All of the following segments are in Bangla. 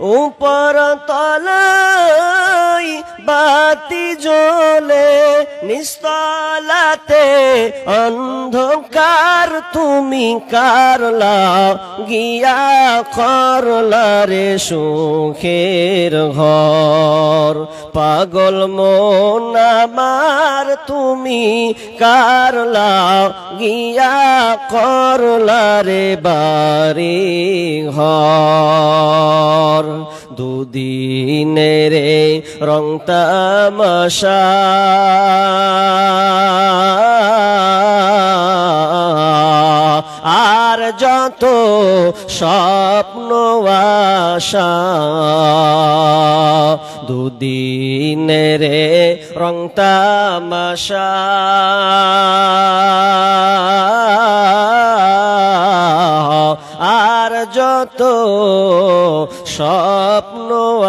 উপর তলাই বাতি জ্বলে, নিস্তলাতে অন্ধকার তুমি কারলা গিয়া করলা রে সুখের ঘর। পাগল মন আমার তুমি কারলা গিয়া করলা রে বাড়ি ঘর। দুদিনের রং তামাশা। আর যত স্বপ্ন আশা রে রং তামাশা। আর যত স্বপ্ন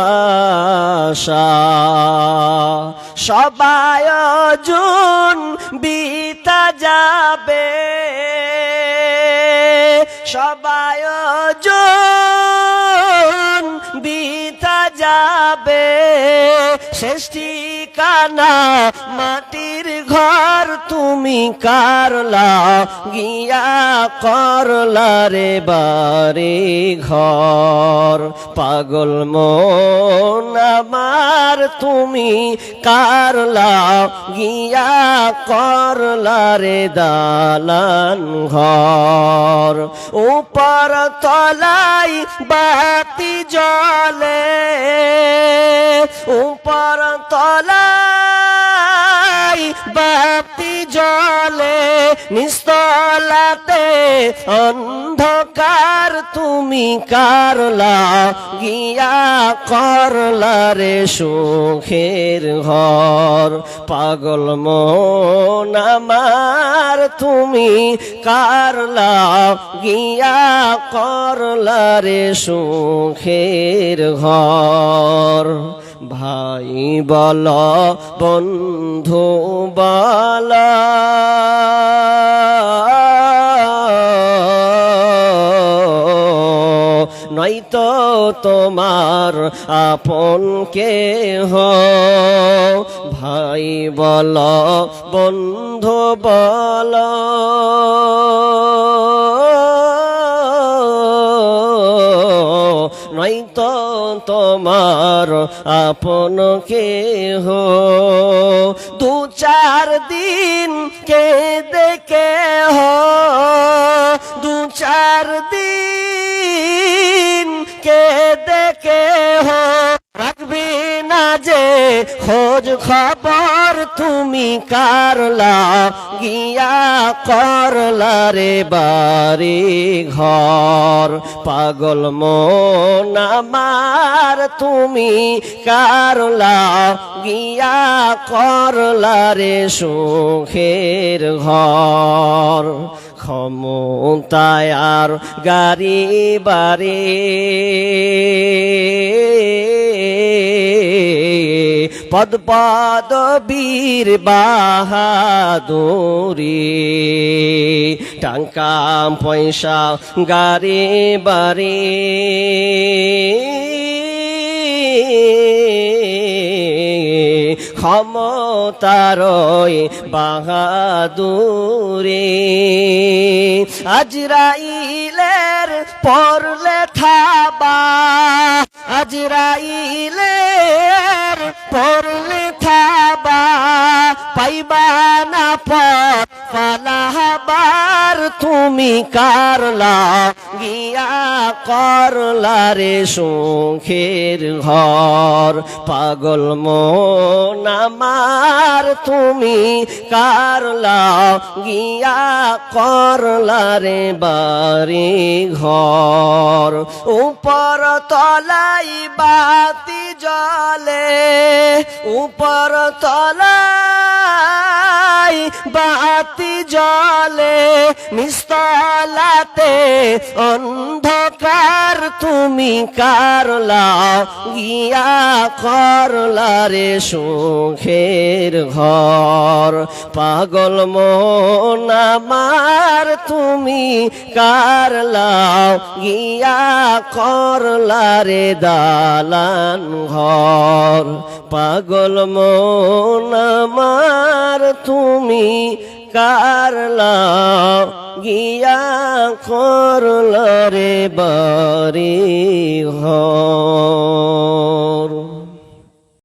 আশা। সবাই জন বিতা যাবে। সবাই জন বিতা যাবে। শেষ ঠিকানা মাটির ঘর তুমি কারলা, গিয়া করলা রে বারে ঘর পাগল মন আমার, তুমি কারলা, গিয়া করলা রে দালান ঘর উপর তলাই বাতি জলে উপর তলাই বাতি জলে নিস্তলাতে অন্ধকার তুমি কারলা গিয়া করলা রে সুখের ঘর। পাগল মন আমার তুমি কারলা গিয়া করলা রে সুখের ঘর। ভাই বল বন্ধু বল। নয়তো তোমার আপন কে ভাই বল বন্ধু বল। তোমার আপন কেহ। দু চার দিন কে দেখে হো দু চার দিন কে দেখে হো রাখবি না যে খোঁজ খবর তুমি কারলা গিয়া করলা রে বাড়ি ঘর। পাগল মন আমার, তুমি কারলা গিয়া করলা রে সুখের ঘর। ক্ষমতায় আর গাড়ি বাড়ি। পদ পদ বীর বাহাদুরি। টাঙ্কা পয়সা গাড়ি বাড়ি। ক্ষমতারয় বাহাদুরে। আজরাইলের পরলে থাবা আজরাইলের তুমি কারলা, গিয়া করলা রে সুখের ঘর। পাগল মন আমার তুমি কারলা, গিয়া করলা রে বাড়ি ঘর। উপর তলাই বাতি জলে উপর তলাই নাই বাতি জলে, নিস্তলাতে অন্ধকার তুমি কারলা গিয়া করলা রে সুখের ঘর? পাগল মন তুমি কারলাও গিয়া করলা রে দালান ঘর? পাগল মন তুমি কারলাও গিয়া করলা রে বাড়ি ঘর?